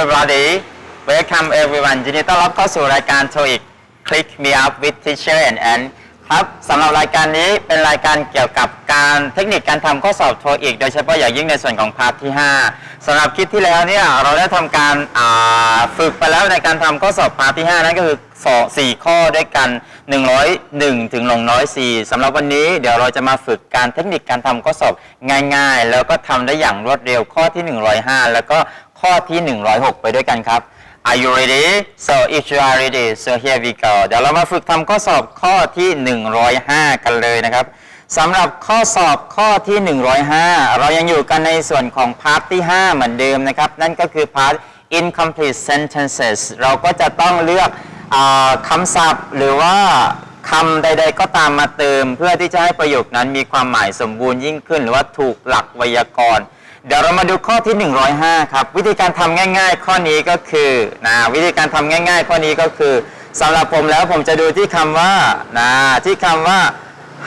everybody welcome everyone ยินดีต้อนรับเข้าสู่รายการ TOEIC Click Me Up with Teacher and Ann ครับสำหรับรายการนี้เป็นรายการเกี่ยวกับการเทคนิคการทำข้อสอบ TOEIC โดยเฉพาะอย่างยิ่งในส่วนของพาร์ทที่ 5สำหรับคลิปที่แล้วเนี่ยเราได้ทำการาฝึกไปแล้วในการทำข้อสอบพาร์ทที่ 5 นั่นก็คือสองสี่ข้อด้วยกัน 101 ถึง 104สำหรับวันนี้เดี๋ยวเราจะมาฝึกการเทคนิคการทำข้อสอบง่าย ๆ แล้วก็ทำได้อย่างรวดเร็วข้อที่ 105 แล้วก็ ข้อที่ 106 ไปด้วยกันครับ Are you ready? So if you are ready, so here we go. เดี๋ยวเรามาฝึกทำข้อสอบข้อที่ 105 กันเลยนะครับสำหรับข้อสอบข้อที่ 105 เรายังอยู่กันในส่วนของพาร์ทที่ 5 เหมือนเดิมนะครับ นั่นก็คือพาร์ท incomplete sentences เราก็จะต้องเลือกอคำศัพท์ หรือว่าคำใด ๆ ก็ตามมาเติม เพื่อที่จะให้ประโยคนั้นมีความหมายสมบูรณ์ยิ่งขึ้น หรือว่าถูกหลักไวยากรณ์ เดี๋ยวเรามาดูข้อที่ 105 ครับ วิธีการทำง่าย ๆ ข้อนี้ก็คือนะวิธีการทำง่าย ๆ ข้อนี้ก็คือสำหรับผมแล้วผมจะดูที่คำว่านะที่คำว่า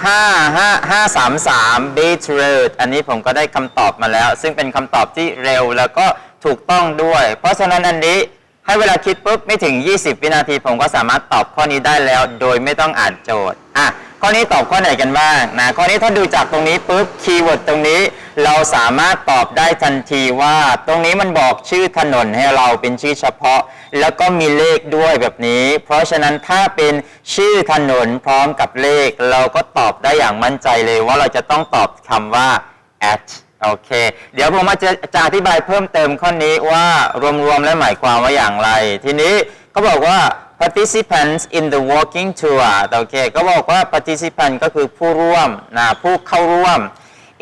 5 5 5 3 3 beat road อันนี้ผมก็ได้คำตอบมาแล้ว ซึ่งเป็นคำตอบที่เร็วแล้วก็ถูกต้องด้วย เพราะฉะนั้นอันนี้ให้เวลาคิดปุ๊บไม่ถึง 20 วินาที ผมก็สามารถตอบข้อนี้ได้แล้ว โดยไม่ต้องอ่านโจทย์อะ ข้อนี้ตอบข้อไหนกันบ้างนะข้อนี้ถ้าดูจากตรงนี้ปุ๊บคีย์เวิร์ดตรงนี้เราสามารถตอบได้ทันทีว่า ตรงนี้มันบอกชื่อถนนให้เราเป็นชื่อเฉพาะ แล้วก็มีเลขด้วยแบบนี้ เพราะฉะนั้นถ้าเป็นชื่อถนนพร้อมกับเลข เราก็ตอบได้อย่างมั่นใจเลยว่าเราจะต้องตอบคำว่า at โอเค เดี๋ยวผมมาจะจะอธิบายเพิ่มเติมข้อนี้ว่ารวมๆแล้วหมายความว่าอย่างไร ทีนี้เขาบอกว่า participants in the walking tour โอเค ก็บอกว่า participant ก็คือผู้ร่วมนะผู้เข้าร่วม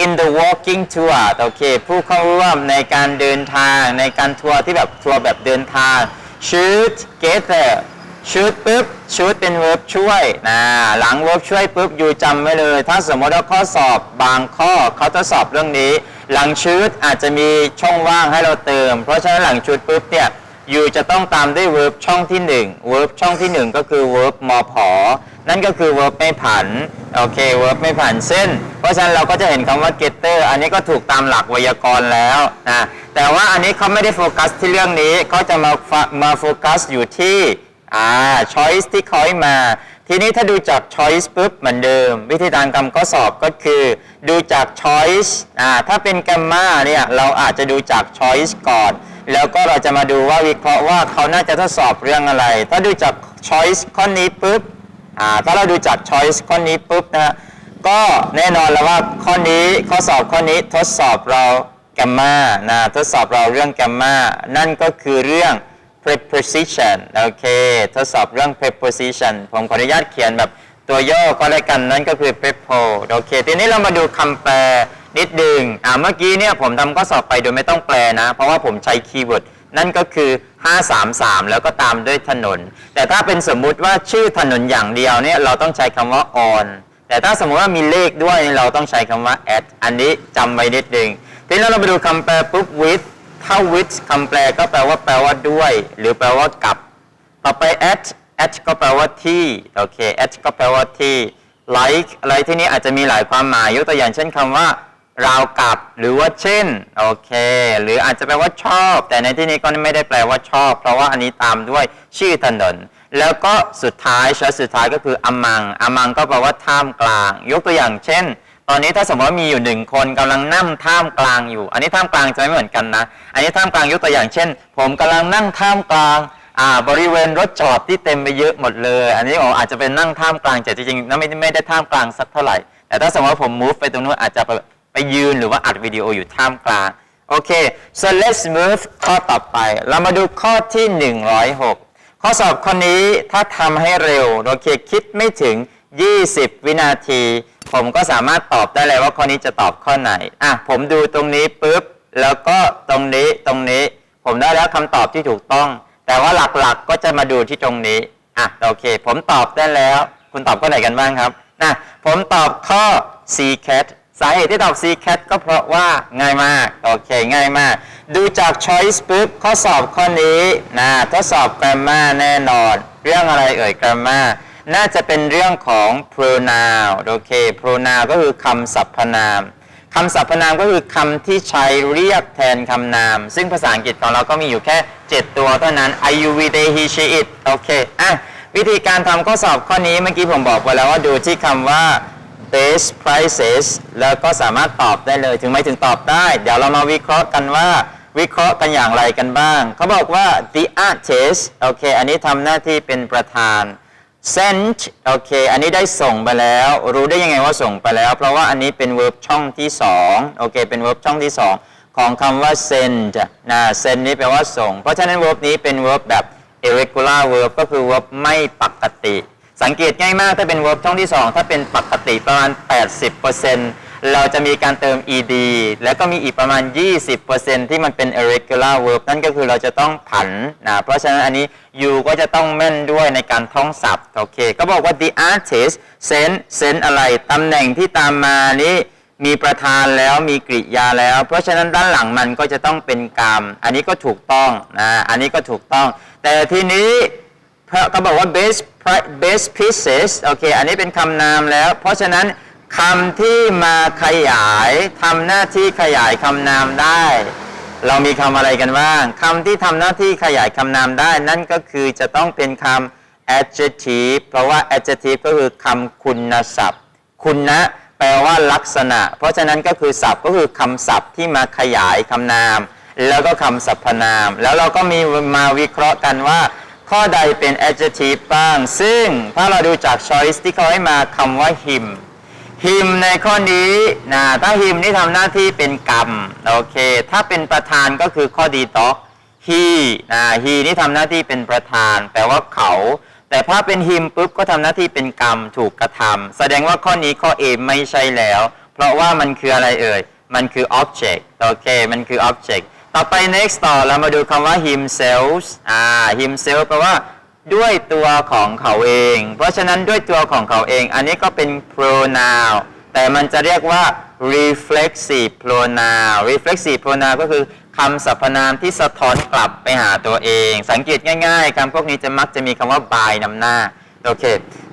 in the walking tour โอเค ผู้เข้าร่วมในการเดินทางในการทัวร์ที่แบบทัวร์แบบเดินทาง should gather should ปุ๊บ should เป็น verb ช่วยนะหลัง verb ช่วยปุ๊บอยู่จำไว้เลย ถ้าสมมติว่าข้อสอบบางข้อเขาทดสอบเรื่องนี้ หลัง should อาจจะมีช่องว่างให้เราเติม เพราะฉะนั้นหลัง should ปุ๊บเนี่ย อยู่จะต้องตามด้วย verb ช่องที่1 verb ช่องที่ 1 ก็คือ verb มอผอนั่นก็คือ verb ไม่ผัน โอเค verb ไม่ผันเส้น เพราะฉะนั้นเราก็จะเห็นคำว่า getter อันนี้ก็ถูกตามหลักไวยากรณ์แล้วนะแต่ว่าอันนี้เขาไม่ได้โฟกัสที่เรื่องนี้เขาจะมามาโฟกัสอยู่ที่อ่า choice ที่เขาให้มา ทีนี้ถ้าดูจาก choice ปุ๊บเหมือนเดิม วิธีการทำข้อสอบก็คือ ดูจาก choice อ่าถ้าเป็น gamma เนี่ยเราอาจจะดูจาก choice ก่อน แล้วก็เราจะมาดูว่าวิเคราะห์ว่าเขาน่าจะทดสอบเรื่องอะไร ถ้าดูจาก choice ข้อนี้ปุ๊บอ่าถ้าเราดูจาก choice ข้อนี้ปุ๊บนะฮะก็แน่นอนแล้วว่าข้อนี้ข้อสอบข้อนี้ทดสอบเราแกมมานะทดสอบเราเรื่องแกมมานั่นก็คือเรื่อง preposition โอเค ทดสอบเรื่อง preposition ผมขออนุญาตเขียนแบบตัวย่อก็แล้วกันนั่นก็คือ prepo โอเค ทีนี้เรามาดูคำแปล นิดดึงอ่าเมื่อกี้เนี่ยผมทำข้อสอบไปโดยไม่ต้องแปลนะ เพราะว่าผมใช้คีย์เวิร์ดนั่นก็คือ 533 แล้วก็ตามด้วยถนน แต่ถ้าเป็นสมมุติว่าชื่อถนนอย่างเดียวเนี่ยเราต้องใช้คำว่า on แต่ถ้าสมมติว่ามีเลขด้วยเราต้องใช้คำว่า at อันนี้จำไว้นิดนึงทีนี้เราไปดูคำแปลปุ๊บ with ถ้า with คำแปลก็แปลว่าแปลว่าด้วย หรือแปลว่ากับ ต่อไป at at ก็แปลว่าที่โอเค at ก็แปลว่าที่ like อะไรที่นี้อาจจะมีหลายความหมายยกตัวอย่างเช่นคำว่า ราวกับหรือว่าเช่นโอเค หรืออาจจะแปลว่าชอบ แต่ในที่นี้ก็ไม่ได้แปลว่าชอบ เพราะว่าอันนี้ตามด้วยชื่อถนน แล้วก็สุดท้ายช้อยสุดท้ายก็คืออมังอมังก็แปลว่าท่ามกลาง ยกตัวอย่างเช่น ตอนนี้ถ้าสมมติว่ามีอยู่หนึ่งคนกำลังนั่งท่ามกลางอยู่ อันนี้ท่ามกลางจะไม่เหมือนกันนะ อันนี้ท่ามกลางยกตัวอย่างเช่น ผมกำลังนั่งท่ามกลางอ่าบริเวณรถจอดที่เต็มไปเยอะหมดเลย อันนี้ผมอาจจะเป็นนั่งท่ามกลางแต่จริงๆไม่ไม่ได้ท่ามกลางสักเท่าไหร่ แต่ถ้าสมมติว่าผม move ไปตรงนู้นอาจจะ ไปยืนหรือว่าอัดวิดีโออยู่ท่ามกลาง โอเค so let's move ข้อต่อไป เรามาดูข้อที่ 106 ข้อสอบข้อนี้ถ้าทำให้เร็วโอเคคิดไม่ถึง 20 วินาที ผมก็สามารถตอบได้เลยว่าข้อนี้จะตอบข้อไหน อะ ผมดูตรงนี้ปุ๊บ แล้วก็ตรงนี้ตรงนี้ ผมได้แล้วคำตอบที่ถูกต้อง แต่ว่าหลักๆก็จะมาดูที่ตรงนี้ อะ โอเค ผมตอบได้แล้ว คุณตอบข้อไหนกันบ้างครับนะผมตอบข้อ C cat สาเหตุที่ตอบ C cat ก็เพราะว่าง่ายมาก โอเค ง่ายมาก ดูจาก choice ปุ๊บข้อสอบข้อนี้นะทดสอบ grammar แน่นอน เรื่องอะไรเอ่ย grammar น่าจะเป็นเรื่องของ pronoun โอเค pronoun ก็คือคำสรรพนามคำสรรพนามก็คือคำที่ใช้เรียกแทนคำนาม ซึ่งภาษาอังกฤษของเราก็มีอยู่แค่ 7 ตัวเท่านั้น I U V they he she it โอเค อะ วิธีการทำข้อสอบข้อนี้เมื่อกี้ผมบอกไปแล้วว่าดูที่คำว่า base prices แล้วก็สามารถตอบได้เลย ถึงไม่ถึงตอบได้ เดี๋ยวเรามาวิเคราะห์กันว่าวิเคราะห์กันอย่างไรกันบ้าง เขาบอกว่า the artist โอเค อันนี้ทำหน้าที่เป็นประธาน sent โอเค อันนี้ได้ส่งไปแล้ว รู้ได้ยังไงว่าส่งไปแล้ว เพราะว่าอันนี้เป็น verb ช่องที่2โอเค เป็น verb ช่องที่ 2 ของคำว่า send นะ send นี้แปลว่าส่ง เพราะฉะนั้น verb นี้เป็น verb แบบ irregular verb ก็คือ verb ไม่ปกติ สังเกตง่ายมากถ้าเป็น verb ช่องที่ 2 ถ้าเป็นปกติประมาณ 80%เราจะมีการเติม ed แล้วก็มีอีกประมาณ 20%ที่มันเป็น irregular verb นั่นก็คือเราจะต้องผันนะ เพราะฉะนั้นอันนี้ you ก็จะต้องแม่นด้วยในการท่องศัพท์ โอเค ก็บอกว่า the artist sent sent อะไร ตำแหน่งที่ตามมานี้มีประธานแล้วมีกริยาแล้ว เพราะฉะนั้นด้านหลังมันก็จะต้องเป็นกรรม อันนี้ก็ถูกต้องนะ อันนี้ก็ถูกต้อง แต่ทีนี้ เขาบอกว่า base base pieces โอเค อันนี้เป็นคำนามแล้ว เพราะฉะนั้นคำที่มาขยายทำหน้าที่ขยายคำนามได้ เรามีคำอะไรกันบ้างคำที่ทำหน้าที่ขยายคำนามได้ นั่นก็คือจะต้องเป็นคำ adjective เพราะว่า adjective ก็คือคำคุณศัพท์ คุณนะแปลว่าลักษณะ เพราะฉะนั้นก็คือศัพท์ก็คือคำศัพท์ที่มาขยายคำนาม แล้วก็คำสรรพนาม แล้วเราก็มีมาวิเคราะห์กันว่า ข้อใดเป็น adjective บ้าง ซึ่งถ้าเราดูจาก choice ที่เขาให้มาคำว่า him him ในข้อนี้นะถ้า him นี่ทำหน้าที่เป็นกรรมโอเค ถ้าเป็นประธานก็คือข้อดีต่อ he นะ he นี่ทำหน้าที่เป็นประธาน แปลว่าเขา แต่ถ้าเป็น him ปุ๊บก็ทำหน้าที่เป็นกรรมถูกกระทำแสดงว่าข้อนี้ข้อ A ไม่ใช่แล้ว เพราะว่ามันคืออะไรเอ่ย มันคือ object โอเค มันคือ object ต่อไป next ต่อเรามาดูคำว่า himself อ่า himself แปลว่าด้วยตัวของเขาเอง เพราะฉะนั้นด้วยตัวของเขาเอง อันนี้ก็เป็น pronoun แต่มันจะเรียกว่า reflexive pronoun reflexive pronoun ก็คือคำสรรพนามที่สะท้อนกลับไปหาตัวเอง สังเกตง่ายๆคำพวกนี้จะมักจะมีคำว่า by นำหน้า โอเค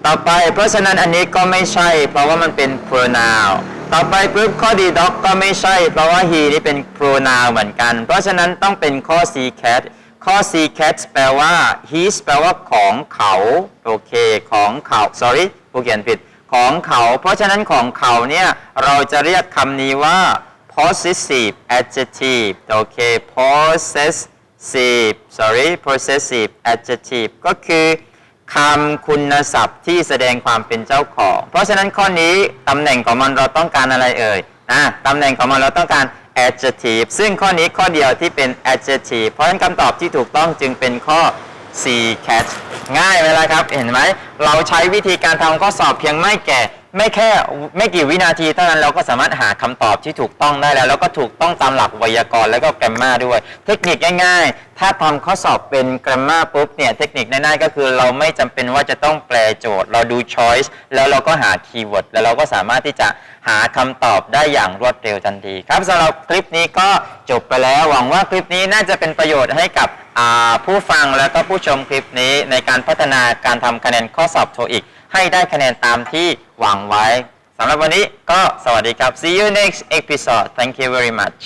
ต่อไป เพราะฉะนั้นอันนี้ก็ไม่ใช่ เพราะว่ามันเป็น pronoun ต่อไปปุ๊บข้อดีด็อกก็ไม่ใช่ เพราะว่า he นี่เป็น pronoun เหมือนกัน เพราะฉะนั้นต้องเป็นข้อ c cat ข้อ c cat แปลว่า his แปลว่าของเขา โอเค ของเขา sorry ผู้เขียนผิด ของเขา เพราะฉะนั้นของเขาเนี่ย เราจะเรียกคำนี้ว่า possessive adjective โอเค possessive sorry possessive adjective ก็คือ คำคุณศัพท์ที่แสดงความเป็นเจ้าของ เพราะฉะนั้นข้อนี้ตำแหน่งของมันเราต้องการอะไรเอ่ยนะตำแหน่งของมันเราต้องการ adjective ซึ่งข้อนี้ข้อเดียวที่เป็น adjective เพราะฉะนั้นคำตอบที่ถูกต้องจึงเป็นข้อ C catch ง่ายไหมล่ะครับ เห็นไหม เราใช้วิธีการทำข้อสอบเพียงไม่แก่ ไม่แค่ไม่กี่วินาทีเท่านั้นเราก็สามารถหาคำตอบที่ถูกต้องได้แล้ว แล้วก็ถูกต้องตามหลักไวยากรณ์แล้วก็แกรมมาด้วย เทคนิคง่ายๆ ถ้าทำข้อสอบเป็นแกรมมาปุ๊บเนี่ยเทคนิคง่ายๆก็คือเราไม่จำเป็นว่าจะต้องแปลโจทย์ เราดู choice แล้วเราก็หาคีย์เวิร์ดแล้วเราก็สามารถที่จะหาคำตอบได้อย่างรวดเร็วทันทีครับสำหรับคลิปนี้ก็จบไปแล้วหวังว่าคลิปนี้น่าจะเป็นประโยชน์ให้กับอ่าผู้ฟังแล้วก็ผู้ชมคลิปนี้ในการพัฒนาการทำคะแนนข้อสอบโทอีก ให้ได้คะแนนตามที่หวังไว้สำหรับวันนี้ก็สวัสดีครับ see you next episode thank you very much